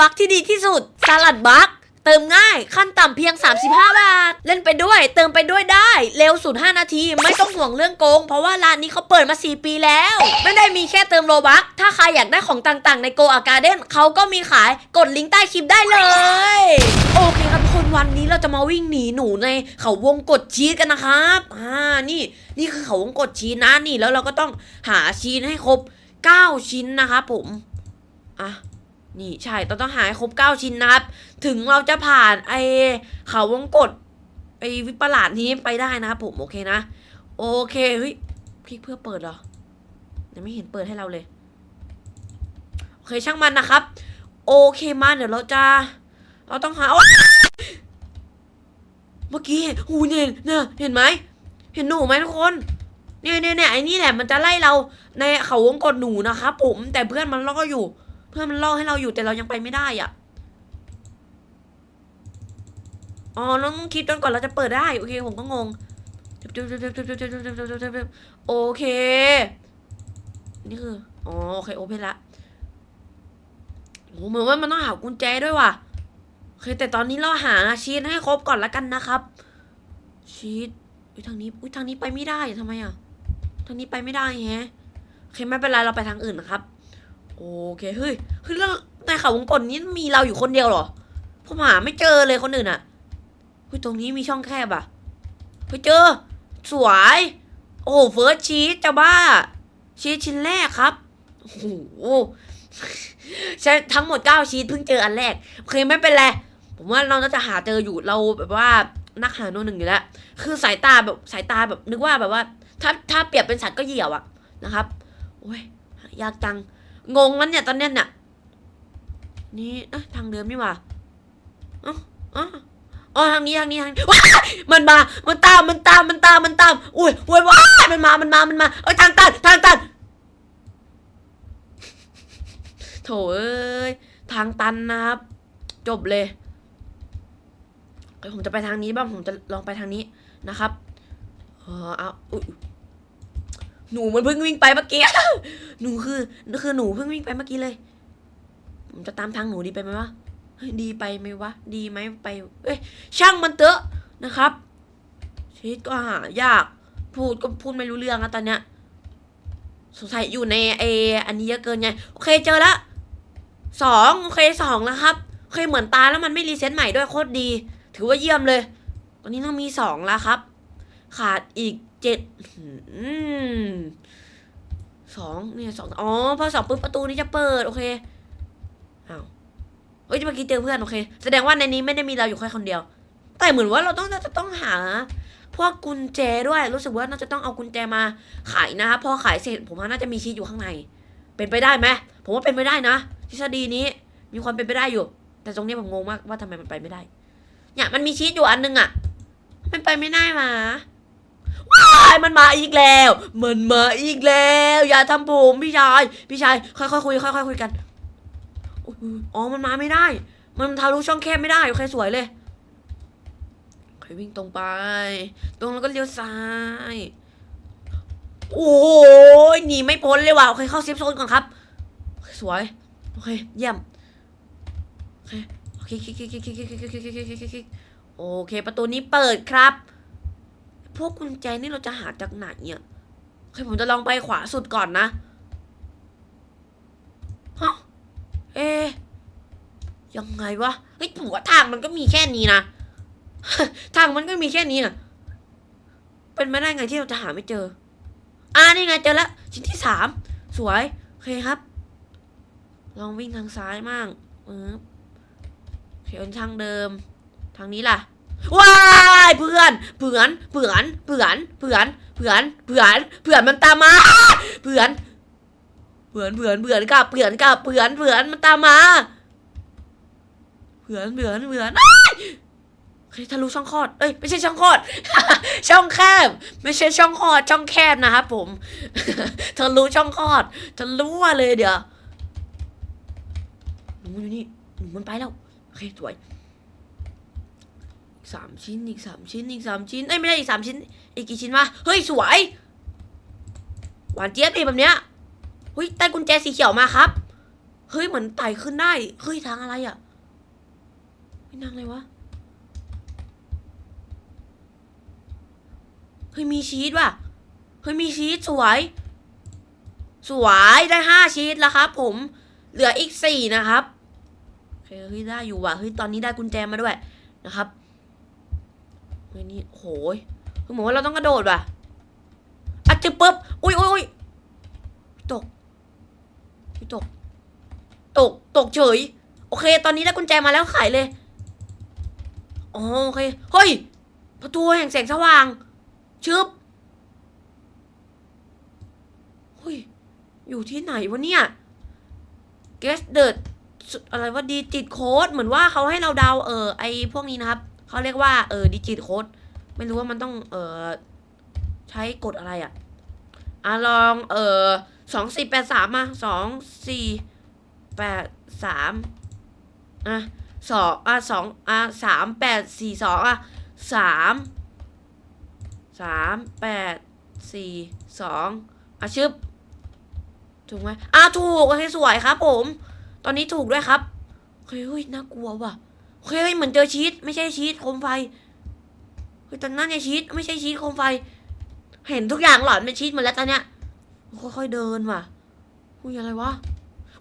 บัคที่ดีที่สุดสลัดบัคเติมง่ายขั้นต่ำเพียง 35 บาท เล่นไปด้วย เติมไปด้วยได้ เร็วสุด 5 นาที ไม่ต้องห่วงเรื่องโกง เพราะว่าร้านนี้เขาเปิดมา 4 ปีแล้ว ไม่ได้มีแค่เติมโลบัคถ้าใครอยากได้ของต่างๆ ในโกอาการ์เด้นเขาก็มีขายกดลิงก์ใต้คลิปได้เลย โอเคครับทุกคนวันนี้เราจะมาวิ่งหนีหนูในเขาวงกดชีสกันนะครับอ่านี่ นี่คือเขาวงกดชีสนะนี่แล้วเราก็ต้องหาชีสให้ครบ 9 ชิ้นนะครับผมอะ นี่ใช่เราต้องหาให้ครบ9ชิ้นนะครับ ถึงเราจะผ่านไอเขาวงกดไอวิปลาดนี้ไปได้นะครับผม โอเคนะ โอเคเฮ้ยคลิกเพื่อเปิดเหรอยังไม่เห็นเปิดให้เราเลย โอเคช่างมันนะครับ โอเคมาเดี๋ยวเราจะ เราต้องหาโอ๊ยเมื่อกี้หูเนี่ยเนี่ยเห็นไหมเห็นหนูไหมทุกคนเนี่ยเนี่ยเนี่ยไอ้นี่แหละมันจะไล่เราในเขาวงกดหนูนะครับผมแต่เพื่อนมันล่ออยู่ เพื่อนมันล่อให้เราอยู่แต่เรายังไปไม่ได้อะอ๋อเราต้องคิดจนก่อนเราจะเปิดได้โอเคผมก็งงโอเค นี่คืออ๋อโอเคโอเพนละโหเหมือนว่ามันต้องหากุญแจด้วยว่ะโอเคแต่ตอนนี้เราหาชีทให้ครบก่อนละกันนะครับ ชีทอุ้ยทางนี้อุ้ยทางนี้ไปไม่ได้ทำไมอะทางนี้ไปไม่ได้แฮะโอเคไม่เป็นไรเราไปทางอื่นนะครับ โอเคเฮ้ยเฮ้ยแล้วในเขาวงกลนี้มีเราอยู่คนเดียวเหรอผมหาไม่เจอเลยคนอื่นอะเฮ้ยตรงนี้มีช่องแคบอะเฮ้ยเจอ สวย โอ้โหเฟิร์สชีสจะบ้า ชีสชิ้นแรกครับโอ้โหใช่ทั้งหมดเก้าชีสเพิ่งเจออันแรกโอเคไม่เป็นไรผมว่าเราน่าจะหาเจออยู่เราแบบว่านักหาโน่นหนึ่งอยู่แล้ว คือสายตาแบบสายตาแบบนึกว่าแบบว่า ถ้าถ้าเปรียบเป็นสัตว์ก็เหยี่ยวอะนะครับโอ้ยยากจัง งงนั้นเนี่ยตอนเนี้ยเนี่ยนี่เอ้ยทางเดิมนี่หว่าอ๋ออ๋ออ๋อทางนี้ทางนี้ทางนี้ว้ามันมา มันตาม มันตาม มันตาม มันตาม อุ้ยอุ้ยว้ามันมา มันมา มันมา เอ้ยทางตัน ทางตัน โถเอ้ย ทางตันนะครับ จบเลย ผมจะไปทางนี้บ้าง ผมจะลองไปทางนี้นะครับ เออเอาอุ๊ย หนูมันเพิ่งวิ่งไปเมื่อกี้ หนูคือคือหนูเพิ่งวิ่งไปเมื่อกี้เลยผมจะตามทางหนูดีไปไหมวะดีไปไหมวะ ดีไหมไป เอ้ย ช่างมันเถอะนะครับ ชีวิตก็หายาก พูดก็พูดไม่รู้เรื่องอะตอนเนี้ย สงสัยอยู่ในเออันนี้เยอะเกินไง โอเคเจอละสองโอเคสองแล้วครับโอเคเหมือนตายแล้วมันไม่รีเซ็ตใหม่ด้วยโคตรดี ถือว่าเยี่ยมเลยตอนนี้ต้องมีสองแล้วครับ ขาดอีก เจ็ดอืมสองเนี่ยสองอ๋อพอสองปุ๊บประตูนี้จะเปิด โอเคอ้าวเอ้ยเมื่อกี้เจอเพื่อนโอเคแสดงว่าในนี้ไม่ได้มีเราอยู่แค่คนเดียว แต่เหมือนว่าเราต้องน่าจะต้องหา พวกกุญแจด้วยรู้สึกว่าน่าจะต้องเอากุญแจมาขายนะครับพอขายเสร็จผมว่าน่าจะมีชีสอยู่ข้างใน เป็นไปได้ไหมผมว่าเป็นไปได้นะทฤษฎีนี้มีความเป็นไปได้อยู่ แต่ตรงนี้ผมงงมากว่าทำไมมันไปไม่ได้เนี่ยมันมีชีสอยู่อันนึงอะมันไปไม่ได้มา ว้ายมันมาอีกแล้ว มันมาอีกแล้ว อย่าทำผมพี่ชาย พี่ชายค่อยๆคุยค่อยๆคุยกันอ๋อมันมาไม่ได้ มันทะลุช่องแคบไม่ได้โอเคสวยเลยควิ่งตรงไป ตรงแล้วก็เลี้ยวซ้าย โอ้ยหนีไม่พ้นเลยว่ะ โอเคเข้าเซฟโซนก่อนครับ สวย โอเค เยี่ยม โอเค โอเคโอเคโอเคโอเคโอเคโอเคประตูนี้เปิดครับ พวกกุญแจนี่เราจะหาจากไหนเนี่ยโอเคผมจะลองไปขวาสุดก่อนนะฮะเอะยังไงวะเฮ้ยผมว่าทางมันก็มีแค่นี้นะทางมันก็มีแค่นี้นะเป็นไม่ได้ไงที่เราจะหาไม่เจอ อ่านี่ไงเจอแล้วชิ้นที่สามสวยโอเคครับ ลองวิ่งทางซ้ายมั่งเออโอเคเป็นทางเดิม ทางนี้ล่ะ ว้ายเพื่อนเผื่อนเผื่อนเผื่อนเผื่อนเผื่อนเผื่อนเผื่อนมันตามมาเผื่อนเผื่อนเผื่อนเผื่อนกับเผื่อนกับเผื่อนเผื่อนมันตามมาเผื่อนเผื่อนเผื่อนอ้ายเฮ้ยทะลุช่องคลอด เอ้ยไม่ใช่ช่องคลอด ช่องแคบ ไม่ใช่ช่องคลอด ช่องแคบนะครับผมทะลุช่องคลอดทะลุมาเลยเดี๋ยวหนูอยู่นี่หนูมันไปแล้วโอเคสวย สามชิ้นอีกสามชิ้นอีกสามชิ้นเอ้ยไม่ใช่อีกสามชิ้น อีกกี่ชิ้นวะเฮ้ยสวย หวานเจี๊ยบดีแบบเนี้ยเฮ้ยได้กุญแจสีเขียวมาครับเฮ้ยเหมือนไต่ขึ้นได้เฮ้ยทางอะไรอะไม่นางอะไรวะเฮ้ยมีชีสว่ะเฮ้ยมีชีสสวย สวยได้ห้าชีสแล้วครับ ผมเหลืออีกสี่นะครับโอเคเฮ้ยได้อยู่ว่ะเฮ้ยตอนนี้ได้กุญแจมาด้วยนะครับ ฮ้ยนี่โหยคือเหมือนว่าเราต้องกระโดดว่ะอะจึ๊บปุ๊บอุ้ยอุ้ยอุ้ยตกตก ตก ตกเฉย โอเค ตอนนี้ได้กุญแจมาแล้วขายเลยอ๋อโอเค เฮ้ย ประตูแห่งแสงสว่าง ชึบเฮ้ย อยู่ที่ไหนวะเนี่ย guess the สุดอะไรว่าดิจิตโค้ดเหมือนว่าเขาให้เราเดาเออไอพวกนี้นะครับ เขาเรียกว่าเออดิจิตโค้ดไม่รู้ว่ามันต้องเออใช้กดอะไรอะอะลองเออสองสี่แปดสามมาสองสี่แปดสามอะสองอะสองอะสามแปดสี่สองอะสามสามแปดสี่สองอะชึบถูกไหมอะถูกโอเคสวยครับผม ตอนนี้ถูกด้วยครับเฮ้ยน่ากลัวว่ะ เฮ้ยเหมือนเจอชีสไม่ใช่ชีสโคมไฟเฮ้ยตอนนั้นเนี่ยชีสไม่ใช่ชีสโคมไฟ เห็นทุกอย่างหลอนเป็นชีสหมดแล้วตอนเนี้ยค่อยๆเดินว่ะอุ้ยอะไรวะ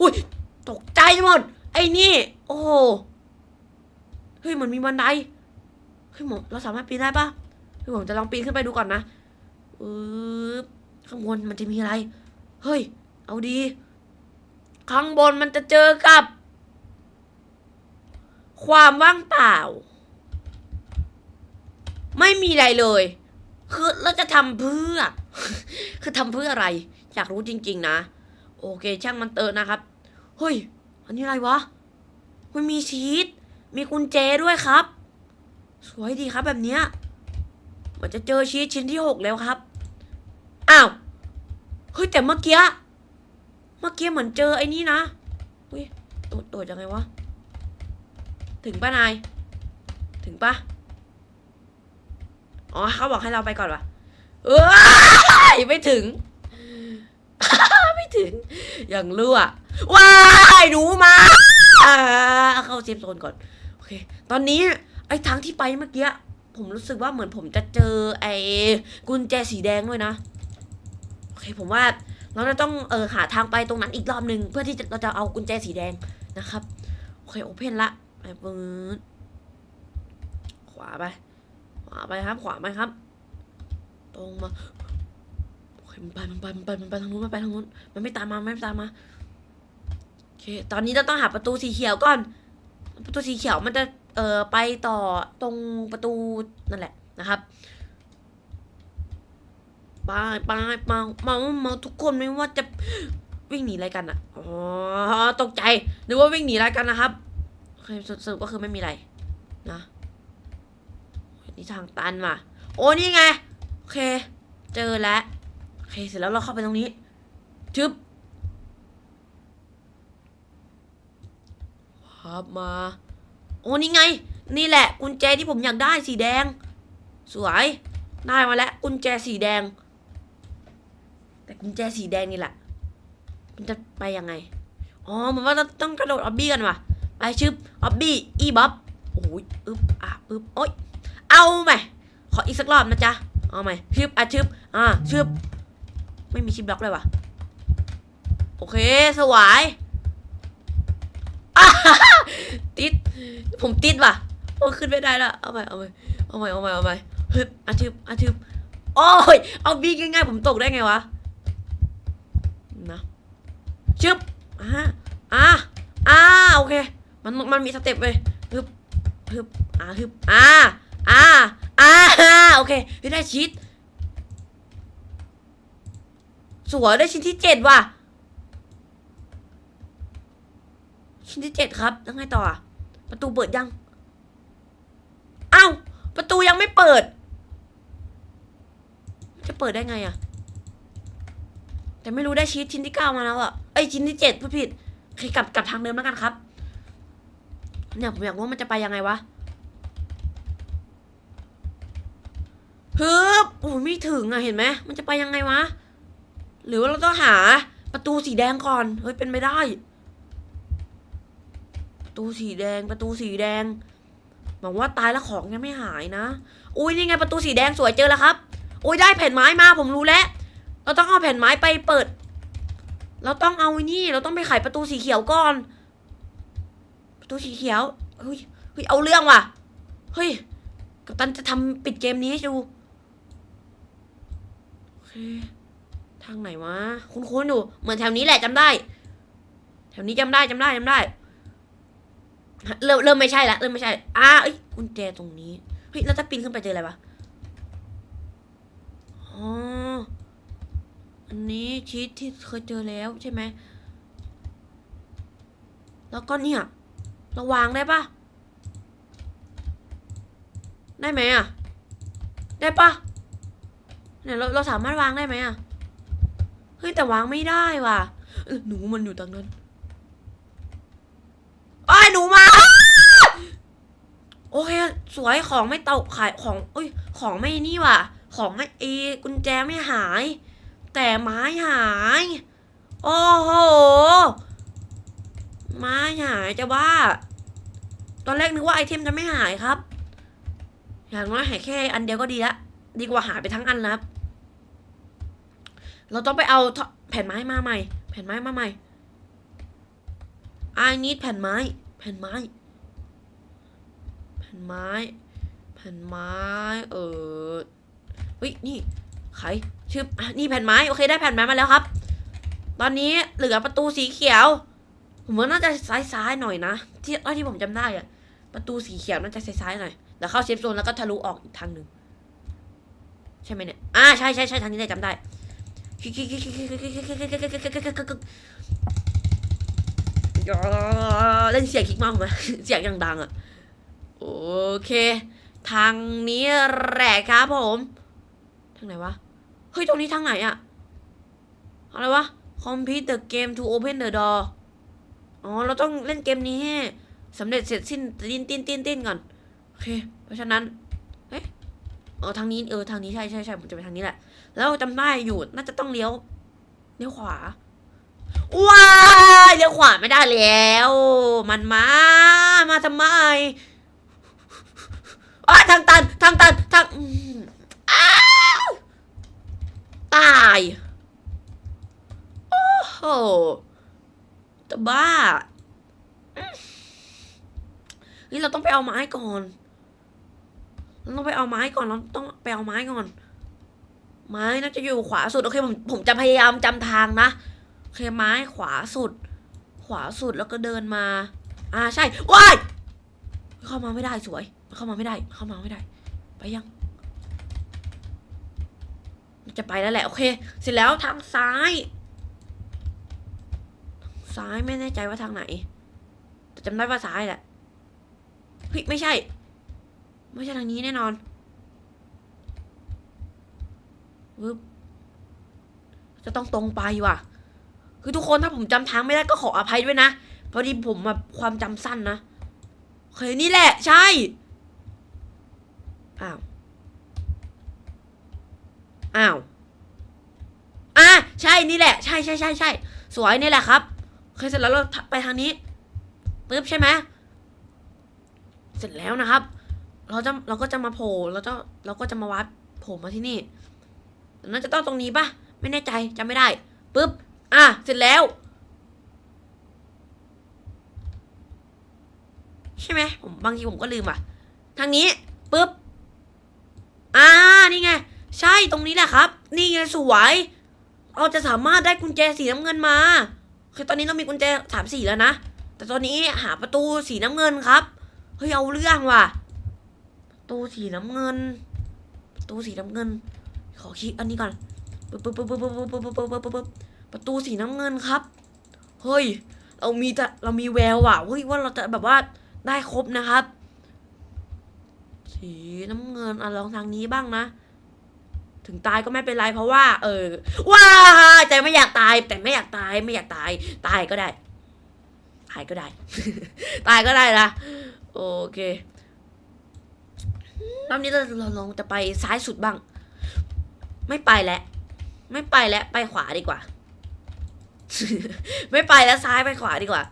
อุ้ยตกใจหมด ไอ้นี่ โอ้โหเฮ้ยมันมีบันไดเฮ้ยหมอเราสามารถปีนได้ปะเฮ้ยผมจะลองปีนขึ้นไปดูก่อนนะอือข้างบนมันจะมีอะไร เฮ้ย เอาดี ข้างบนมันจะเจอกับ ความว่างเปล่า ไม่มีอะไรเลย คือเราจะทำเพื่อ คือทำเพื่ออะไร อยากรู้จริง ๆ นะ โอเค ช่างมันเตอะนะครับ เฮ้ย อันนี้อะไรวะ มันมีชีสมีกุญแจด้วยครับ สวยดีครับแบบเนี้ยเหมันจะเจอชีสชิ้นที่หกแล้วครับ อ้าว เฮ้ยแต่เมื่อกี้ เมื่อกี้เหมือนเจอไอ้นี่นะอุ้ยโดดโดดยังไงวะ ถึงปะนาย ถึงปะอ๋อเขาบอกให้เราไปก่อนวะเอ้ยไม่ถึง ไม่ถึง อย่างรั่วว้ายหนูมาเข้าเซฟโซนก่อน โอเค ตอนนี้ไอ้ทางที่ไปเมื่อกี้ ผมรู้สึกว่าเหมือนผมจะเจอไอ้กุญแจสีแดงด้วยนะ โอเค ผมว่าเราจะต้องเออหาทางไปตรงนั้นอีกรอบหนึ่งเพื่อที่เราจะเอากุญแจสีแดงนะครับ โอเค โอเพนละ ไปปืนขวาไป ขวาไปครับ ขวาไปครับ ตรงมาโอเคมันไปมันไปมันไปมันไปทางนู้นมันไปทางนู้นมันไม่ตามมามันไม่ตามมาโอเคตอนนี้เราต้องหาประตูสีเขียวก่อน ประตูสีเขียวมันจะเอ่อไปต่อตรงประตูนั่นแหละนะครับไปไปมาเมามาทุกคนไม่ว่าจะวิ่งหนีอะไรกันอะ อ๋อ ตกใจนึกว่าวิ่งหนีอะไรกันนะครับ เคสรุปก็คือไม่มีอะไร นะนี่ทางตันว่ะ โอ้นี่ไง โอเค เจอแล้ว โอเค เสร็จแล้วเราเข้าไปตรงนี้ชึบครับมา โอ้นี่ไง นี่แหละ กุญแจที่ผมอยากได้สีแดง สวย ได้มาแล้ว กุญแจสีแดง แต่กุญแจสีแดงนี่แหละ มันจะไปยังไง อ๋อเหมือนว่าต้องกระโดดออบบี้กันว่ะ ไปชึบออบบี้อีบ๊อบโอ้ยอึ๊บอะอึ๊บโอ๊ยเอาไหมขออีกสักรอบนะจ๊ะเอาไหมชึบอะชึบอะชึบไม่มีชิปบล็อกเลยว่ะโอเคสวายติดผมติดว่ะโอ้ขึ้นไม่ได้ละเอาใหม่เอาใหม่เอาใหม่เอาใหม่เอาใหม่ฮึบอาชึบอาชึบโอ้ยเอาบีง่ายๆผมตกได้ไงวะนะชึบอ่าอ่าอ่าโอเค มันมันมีสเต็ปเลยฮึบฮึบอ่าฮึบอ่าอ่าอ่าโอเคไม่ได้ชีตสวยได้ชิ้นที่เจ็ดว่ะ ชิ้นที่เจ็ดครับแล้วไงต่อประตูเปิดยังอ้าวประตูยังไม่เปิด จะเปิดได้ไงอะแต่ไม่รู้ได้ชีสชิ้นที่เก้ามาแล้วอะเอ้ยชิ้นที่เจ็ดพูดผิดโอเคกลับกลับทางเดิมแล้วกันครับ เนี่ยผมอยากรู้ว่ามันจะไปยังไงวะฮึบโอ้ยไม่ถึงอะเห็นไหมมันจะไปยังไงวะ หรือว่าเราต้องหาประตูสีแดงก่อน เฮ้ยเป็นไม่ได้ ประตูสีแดงประตูสีแดงหวังว่าตายแล้วของยังไม่หายนะ อุ้ยนี่ไงประตูสีแดงสวยเจอแล้วครับ อุ้ยได้แผ่นไม้มาผมรู้แล้ว เราต้องเอาแผ่นไม้ไปเปิด เราต้องเอาไอ้นี่ เราต้องไปไขประตูสีเขียวก่อน ประตูสีเขียวเฮ้ยเฮ้ยเอาเรื่องว่ะเฮ้ยกัปตันจะทำปิดเกมนี้ให้ดูโอเคทางไหนวะคุ้นๆอยู่เหมือนแถวนี้แหละจำได้ แถวนี้จำได้จำได้จำได้เริ่มเริ่มไม่ใช่ละเริ่มไม่ใช่อ่าเอ้ยกุญแจตรงนี้เฮ้ยแล้วจะปีนขึ้นไปเจออะไรปะอ๋ออันนี้ชีตที่เคยเจอแล้วใช่ไหมแล้วก็เนี่ย เราวางได้ปะได้ไหมอะ ได้ปะเนี่ยเราเราสามารถวางได้ไหมอะ เฮ้ยแต่วางไม่ได้ว่ะ หนูมันอยู่ตรงนั้นไอ้ยหนูมา โอเค สวยของไม่ตกขายของเอ้ย ของไม่นี่ว่ะ ของไม่เอกุญแจไม่หาย แต่ไม้หาย โอ้โห ไม้หายจะบ้าตอนแรกนึกว่าไอเทมจะไม่หายครับ อย่างน้อยหายแค่อันเดียวก็ดีละดีกว่าหายไปทั้งอันแล้วครับ เราต้องไปเอาแผ่นไม้มาใหม่ แผ่นไม้มาใหม่ I need แผ่นไม้ แผ่นไม้ แผ่นไม้ แผ่นไม้ เออเฮ้ยนี่ใครชื่อนี่แผ่นไม้ โอเคได้แผ่นไม้มาแล้วครับ ตอนนี้เหลือประตูสีเขียว ผมว่าน่าจะซ้ายๆหน่อยนะ ที่เท่าที่ผมจำได้อะประตูสีเขียวน่าจะซ้ายๆหน่อยแล้วเข้าเซฟโซนแล้วก็ทะลุออกอีกทางหนึ่งใช่ไหมเนี่ยอ่าใช่ใช่ใช่ทางนี้ได้จำได้เล่นเสียงคลิกมากไหมเสียงยังดังอะโอเค ทางนี้แหละครับผมทางไหนวะเฮ้ยตรงนี้ทางไหนอะอะไรวะ complete the game to open the door อ๋อ เราต้องเล่นเกมนี้ให้สำเร็จเสร็จสิ้นตินตินตินตินก่อน โอเค เพราะฉะนั้นเอ๊ะเออทางนี้เออทางนี้ใช่ใช่ใช่ผมจะไปทางนี้แหละ แล้วจำได้อยู่น่าจะต้องเลี้ยวเลี้ยวขวา ว้าเลี้ยวขวาไม่ได้แล้ว มันมา มาทำไมอ้าทางตันทางตันทางอ้าวตาย โอ้โห จะบ้าเฮ้ยเราต้องไปเอาไม้ก่อนเราต้องไปเอาไม้ก่อนเราต้องไปเอาไม้ก่อน ไม้น่าจะอยู่ขวาสุดโอเคผมผมจะพยายามจำทางนะโอเคไม้ขวาสุด ขวาสุดแล้วก็เดินมา อ่าใช่ว้ายเข้ามาไม่ได้สวย เข้ามาไม่ได้ เข้ามาไม่ได้ ไปยัง จะไปแล้วแหละโอเค เสร็จแล้วทางซ้าย ซ้ายไม่แน่ใจว่าทางไหน แต่จำได้ว่าซ้ายแหละเฮ้ยไม่ใช่ ไม่ใช่ทางนี้แน่นอนวึบจะต้องตรงไปว่ะ คือทุกคนถ้าผมจำทางไม่ได้ก็ขออภัยด้วยนะพอดีผมแบบความจำสั้นนะเคนี่แหละใช่อ้าวอ้าวอะใช่นี่แหละ ใช่ใช่ใช่ใช่สวยนี่แหละครับ เคยเสร็จแล้วเราไปทางนี้ปึ๊บใช่ไหมเสร็จแล้วนะครับ เราจะเราก็จะมาโผล่เราจะเราก็จะมาวัดโผล่มาที่นี่น่าจะต้องตรงนี้ปะไม่แน่ใจจำไม่ได้ปึ๊บอะเสร็จแล้ว ใช่ไหมผมบางทีผมก็ลืมอะ ทางนี้ปึ๊บอ่านี่ไง ใช่ตรงนี้แหละครับ นี่ไงสวย เราจะสามารถได้กุญแจสีน้ำเงินมา คือตอนนี้เรามีกุญแจสามสีแล้วนะ แต่ตอนนี้หาประตูสีน้ำเงินครับ เฮ้ยเอาเรื่องว่ะ ประตูสีน้ำเงิน ประตูสีน้ำเงิน ขอคลิกอันนี้ก่อนปึ๊บปึ๊บปึ๊บปึ๊บปึ๊บปึ๊บปึ๊บปึ๊บปึ๊บประตูสีน้ำเงินครับ เฮ้ย เรามีแต่เรามีแววว่ะ เฮ้ยว่าเราจะแบบว่าได้ครบนะครับ สีน้ำเงินอะลองทางนี้บ้างนะ ถึงตายก็ไม่เป็นไรเพราะว่า เออ ว้าใจไม่อยากตาย แต่ไม่อยากตายไม่อยากตาย ตายก็ได้หายก็ได้ ตายก็ได้นะโอเครอบนี้เราลองจะไปซ้ายสุดบ้าง ไม่ไปแล้วไม่ไปแล้วไปขวาดีกว่า ไม่ไปแล้วซ้ายไปขวาดีกว่า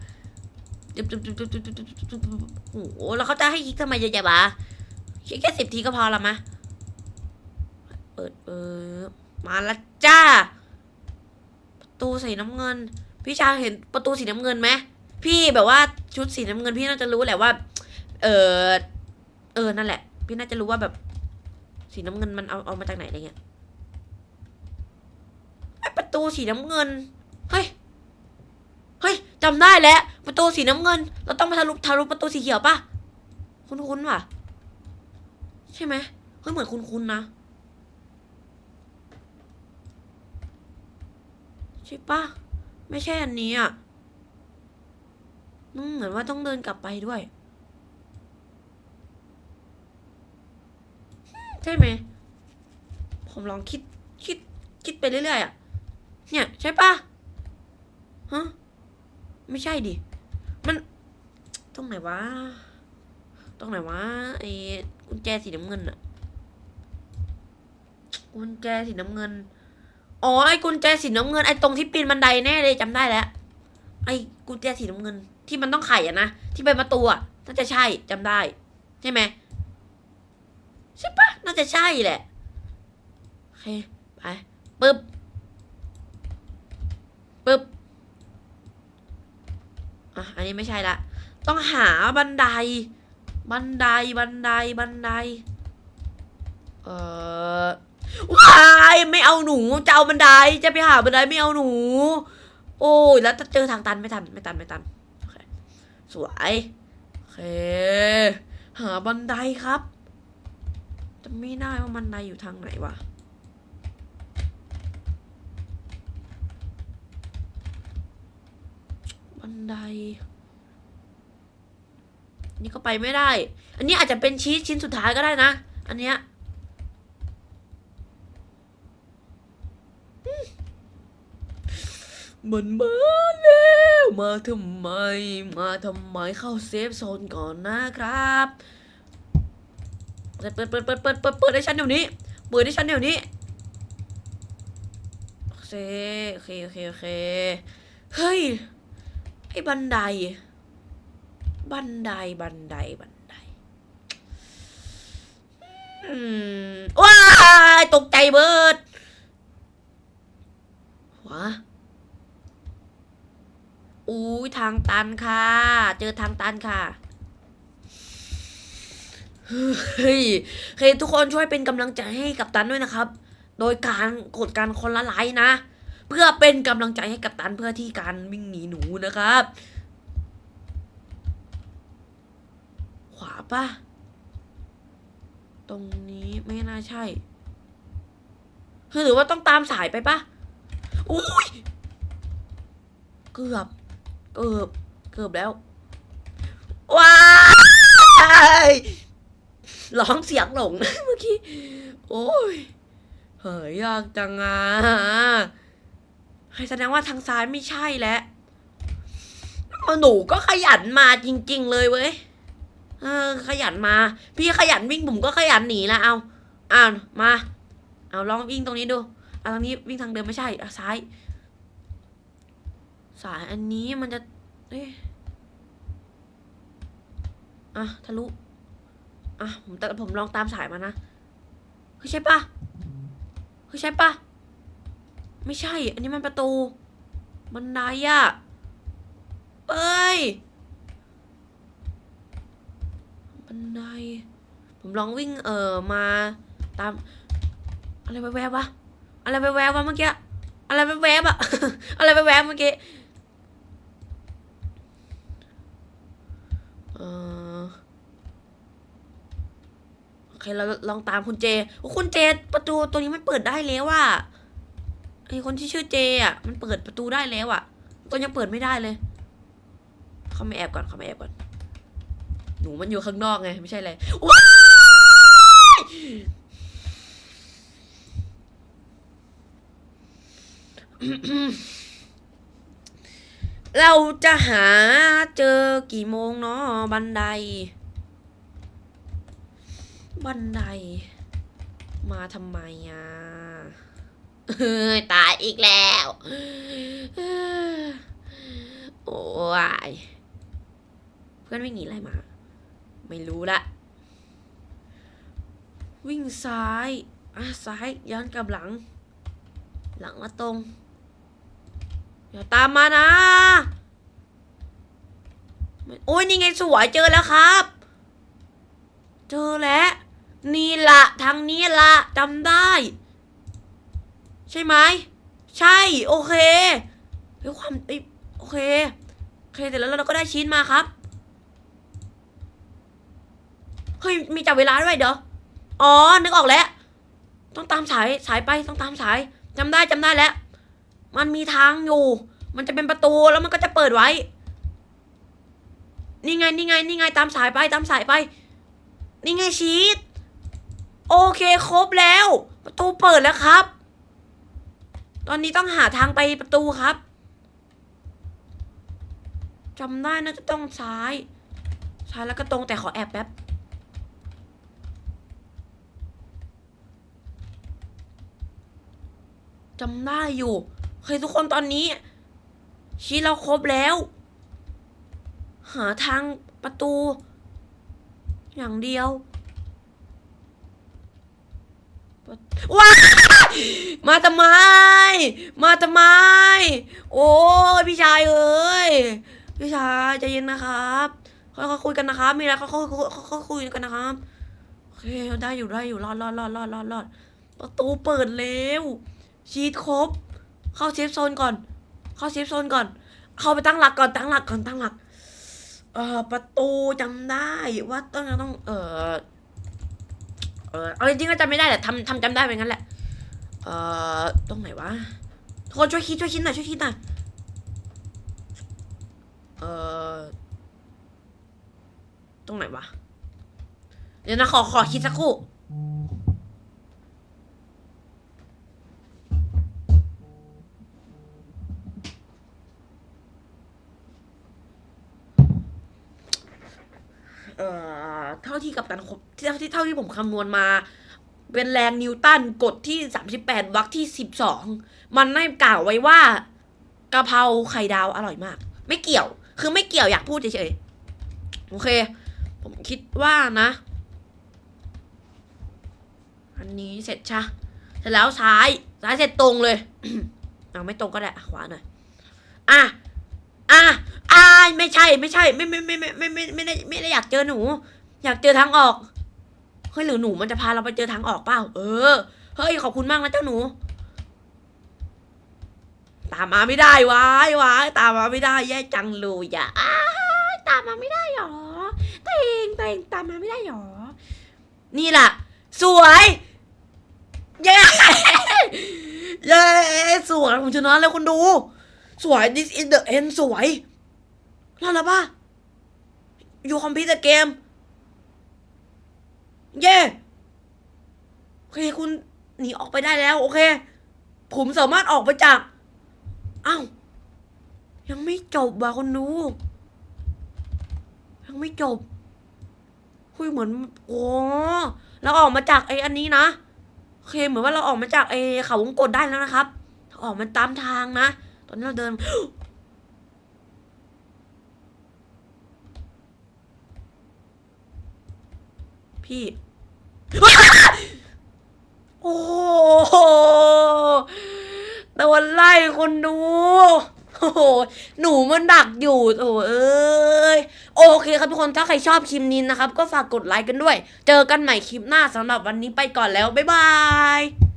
โอ้โหแล้วเขาจะให้ยิกทำไมเยอะแยะวะแค่สิบทีก็พอละมะ ปิดเออมาละจ้า ประตูสีน้ำเงิน พี่ชาเห็นประตูสีน้ำเงินไหมพี่แบบว่าชุดสีน้ำเงินพี่น่าจะรู้แหละว่า เออเออนั่นแหละ พี่น่าจะรู้ว่าแบบ สีน้ำเงินมันเอาเอามาจากไหนอะไรเงี้ยประตูสีน้ำเงินเฮ้ยเฮ้ยจำได้แล้วประตูสีน้ำเงิน เราต้องไปทะลุทะลุประตูสีเขียวปะคุ้นๆว่ะ ใช่ไหมเฮ้ยเหมือนคุ้นๆนะ ใช่ปะไม่ใช่อันนี้อะอืมเหมือนว่าต้องเดินกลับไปด้วย ใช่ไหม ผมลองคิดคิดคิดไปเรื่อยๆอะ เนี่ย ใช่ปะฮะไม่ใช่ดิ มัน ตรงไหนวะ ตรงไหนวะไอ้กุญแจสีน้ำเงินอะ กุญแจสีน้ำเงิน อ๋อไอ้กุญแจสีน้ำเงินไอ้ตรงที่ปีนบันไดแน่เลยจำได้แล้ว ไอ้กุญแจสีน้ำเงิน ที่มันต้องไขอะนะที่เป็นประตูอะน่าจะใช่จำได้ ใช่ไหมใช่ปะน่าจะใช่แหละโอเคไปปึ๊บปึ๊บอะอันนี้ไม่ใช่ละต้องหาบันได บันไดบันไดบันได เอ่อ วายไม่เอาหนูจะเอาบันไดจะไปหาบันไดไม่เอาหนู โอ้ยแล้วเจอทางตันไม่ทันไม่ตันไม่ตันสวยโอเค หาบันไดครับจะไม่ได้ว่าบันไดอยู่ทางไหนวะบันไดนี่ก็ไปไม่ได้ อันนี้อาจจะเป็นชีสชิ้นสุดท้ายก็ได้นะ อันเนี้ยอืม มันมาแล้วมาทำไม มาทำไมเข้าเซฟโซนก่อนนะครับเปิดเปิดเปิดเปิดเปิดเปิดเปิดให้ฉันเดี๋ยวนี้ เปิดให้ฉันเดี๋ยวนี้โอเคโอเคโอเคโอเคเฮ้ยไอ้บันได บันไดบันไดบันไดอืมว้าตกใจเบิดหัว อุ้ยทางตันค่ะ เจอทางตันค่ะเฮ้ยเคทุกคนช่วยเป็นกำลังใจให้กับตันด้วยนะครับ โดยการกดการคนละไลค์นะ เพื่อเป็นกำลังใจให้กับตันเพื่อที่การวิ่งหนีหนูนะครับ ขวาปะตรงนี้ไม่น่าใช่ คือหรือว่าต้องตามสายไปปะอุ้ย เกือบ เกือบเกือบแล้ว ว้ายร้องเสียงหลงเมื่อกี้ โอ้ย เฮ้ยยากจังอะให้แสดงว่าทางซ้ายไม่ใช่แล้วเอาหนูก็ขยันมาจริง ๆ เลยเว้ย เออ ขยันมา พี่ขยันวิ่งผมก็ขยันหนีละเอาอ้าวมา เอาลองวิ่งตรงนี้ดูเอาตรงนี้วิ่งทางเดิมไม่ใช่อะซ้าย สายอันนี้มันจะ เอ๊ะอะทะลุ อะผมแต่ผมลองตามสายมานะเฮ้ยใช่ปะเฮ้ยใช่ปะไม่ใช่ อันนี้มันประตูบันไดอะเอ้ยบันไดผมลองวิ่งเออมาตาม อะไรแวบๆวะอะไรแวบๆวะเมื่อกี้อะไรแวบๆอะอะไรแวบๆเมื่อกี้ เออ โอเคเราลองตามคุณเจโอ้คุณเจประตูตัวนี้มันเปิดได้แล้วว่ะไอคนที่ชื่อเจอะมันเปิดประตูได้แล้วอะตัวยังเปิดไม่ได้เลย เขาไม่แอบก่อนเขาไม่แอบก่อน หนูมันอยู่ข้างนอกไงไม่ใช่เลยว้าย เราจะหาเจอกี่โมงเนาะบันได บันได มาทำไมอะเฮ้ตายอีกแล้ว โอ้ย เพื่อนวิ่งหนีอะไรมา ไม่รู้ละ วิ่งซ้าย อะซ้ายย้อนกลับหลัง หลังมาตรง อย่าตามมานะโอ้ยนี่ไงสวยเจอแล้วครับ เจอแล้วนี่ละทางนี้ละจำได้ ใช่ไหมใช่ โอเคเฮ้ยความเอ้โอเคโอเคเสร็จแล้วเราก็ได้ชิ้นมาครับเฮ้ยมีจับเวลาด้วยเดี๋ยวอ๋อนึกออกแล้ว ต้องตามสายสายไปต้องตามสายจำได้จำได้แล้ว มันมีทางอยู่ มันจะเป็นประตูแล้วมันก็จะเปิดไว้ นี่ไงนี่ไงนี่ไงตามสายไปตามสายไป นี่ไงชีตโอเคครบแล้ว ประตูเปิดแล้วครับ ตอนนี้ต้องหาทางไปประตูครับจำได้นะจะต้องซ้ายซ้ายแล้วก็ตรงแต่ขอแอบแป๊บจำได้อยู่ เฮ้ยทุกคนตอนนี้ชีเราครบแล้ว หาทางประตู อย่างเดียวว้ามาทำไม มาทำไม โอ้พี่ชายเอ้ยพี่ชายใจเย็นนะครับค่อยๆคุยกันนะครับมีอะไรค่อยๆค่อยๆคุยกันนะครับโอเคได้อยู่ได้อยู่รอดรอดรอดรอดรอดรอดประตูเปิดแล้วชีตครบ เข้าเซฟโซนก่อน เข้าเซฟโซนก่อน เข้าไปตั้งหลักก่อนตั้งหลักก่อนตั้งหลัก เอ่อประตูจำได้ว่าต้องต้อง เอ่อเออเอาจริงๆก็จำไม่ได้แหละทำทำจำได้เป็นงั้นแหละ เอ่อตรงไหนวะทุกคนช่วยคิดช่วยคิดหน่อยช่วยคิดหน่อยเอ่อตรงไหนวะเดี๋ยวนะขอขอคิดสักครู่ เอ่อเท่าที่กับตันคบเท่าที่เท่าที่ผมคำนวณมา เป็นแรงนิวตันกฎที่สามสิบแปดวรรคที่สิบสองมันได้กล่าวไว้ว่ากะเพราไข่ดาวอร่อยมาก ไม่เกี่ยว คือไม่เกี่ยวอยากพูดเฉยๆโอเค ผมคิดว่านะ อันนี้เสร็จชะเสร็จแล้วซ้ายซ้ายเสร็จตรงเลยเอาไม่ตรงก็ได้ขวาหน่อยอะอะ อ่ไม่ใช่ ไม่ใช่ ไม่ไม่ไม่ไม่ไม่ไม่ไม่ได้ไม่ได้อยากเจอหนู อยากเจอทางออกเฮ้ยหรือหนูมันจะพาเราไปเจอทางออกเปล่า เออเฮ้ยขอบคุณมากนะเจ้าหนู ตามมาไม่ได้วายวายตามมาไม่ได้แย่จังเลยอะอ้าตามมาไม่ได้หรอเตงเตงตามมาไม่ได้หรอ นี่แหละสวยเย้เย้สวยผมชนะแล้วคนดู สวย this is the end สวย รอดแล้วปะอยู่คอมพิวเตอร์เกม เย้โอเคคุณหนีออกไปได้แล้ว โอเค ผมสามารถออกไปจากอ้าวยังไม่จบว่ะคนดูยังไม่จบคุยเหมือนโอ้เราออกมาจากไอ้อันนี้นะโอเคเหมือนว่าเราออกมาจากไอ้เขาวงกดได้แล้วนะครับ ออกมาตามทางนะ ตอนนี้เราเดิน พี่ โอ้โหโดนไล่คนดู โอ้โห หนูมันดักอยู่โอ้เอ้ย โอเคครับทุกคน ถ้าใครชอบคลิปนี้นะครับ ก็ฝากกดไลค์กันด้วย เจอกันใหม่คลิปหน้าสำหรับวันนี้ไปก่อนแล้ว บ๊ายบาย